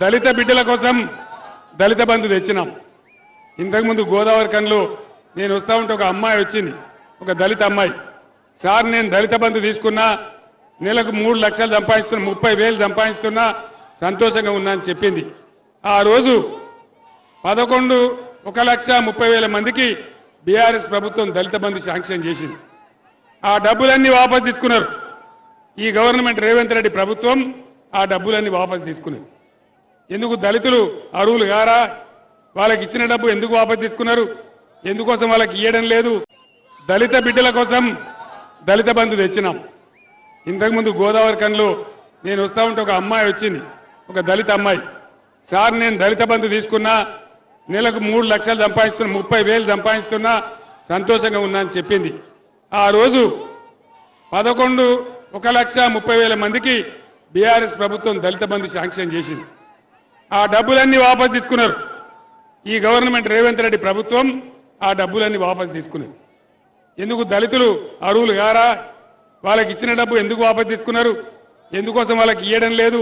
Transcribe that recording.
దళిత బిడ్డల కోసం దళిత బంధు తెచ్చినాం. ఇంతకుముందు గోదావరి కన్లో నేను వస్తా ఉంటే ఒక అమ్మాయి వచ్చింది. ఒక దళిత అమ్మాయి. సార్ నేను దళిత బంధు తీసుకున్నా నెలకు మూడు లక్షలు సంపాదిస్తున్నా ముప్పై వేలు సంపాదిస్తున్నా సంతోషంగా ఉన్నా అని చెప్పింది. ఆ రోజు పదకొండు ఒక లక్ష ముప్పై వేల మందికి బీఆర్ఎస్ ప్రభుత్వం దళిత బంధు శాంక్షన్ చేసింది. ఆ డబ్బులన్నీ వాపసు తీసుకున్నారు. ఈ గవర్నమెంట్ రేవంత్ రెడ్డి ప్రభుత్వం ఆ డబ్బులన్నీ వాపసు తీసుకున్నది. ఎందుకు దళితులు అరువులు గారా వాళ్ళకి ఇచ్చిన డబ్బు ఎందుకు వాపసు తీసుకున్నారు? ఎందుకోసం వాళ్ళకి ఇవ్వడం లేదు? దళిత బిడ్డల కోసం దళిత బంధు తెచ్చినాం. ఇంతకుముందు గోదావరి కన్లో నేను వస్తా ఉంటే ఒక అమ్మాయి వచ్చింది. ఒక దళిత అమ్మాయి. సార్ నేను దళిత బంధు తీసుకున్నా నెలకు మూడు లక్షలు సంపాదిస్తున్నా ముప్పై వేలు సంపాదిస్తున్నా సంతోషంగా ఉన్నా అని చెప్పింది. ఆ రోజు పదకొండు ఒక లక్ష ముప్పై వేల మందికి బీఆర్ఎస్ ప్రభుత్వం దళిత బంధు శాంక్షన్ చేసింది. ఆ డబ్బులన్నీ వాపసు తీసుకున్నారు. ఈ గవర్నమెంట్ రేవంత్ రెడ్డి ప్రభుత్వం ఆ డబ్బులన్నీ వాపసు తీసుకున్నది. ఎందుకు దళితులు అరువులు గారా వాళ్ళకి ఇచ్చిన డబ్బు ఎందుకు వాపసు తీసుకున్నారు? ఎందుకోసం వాళ్ళకి ఇవ్వడం లేదు?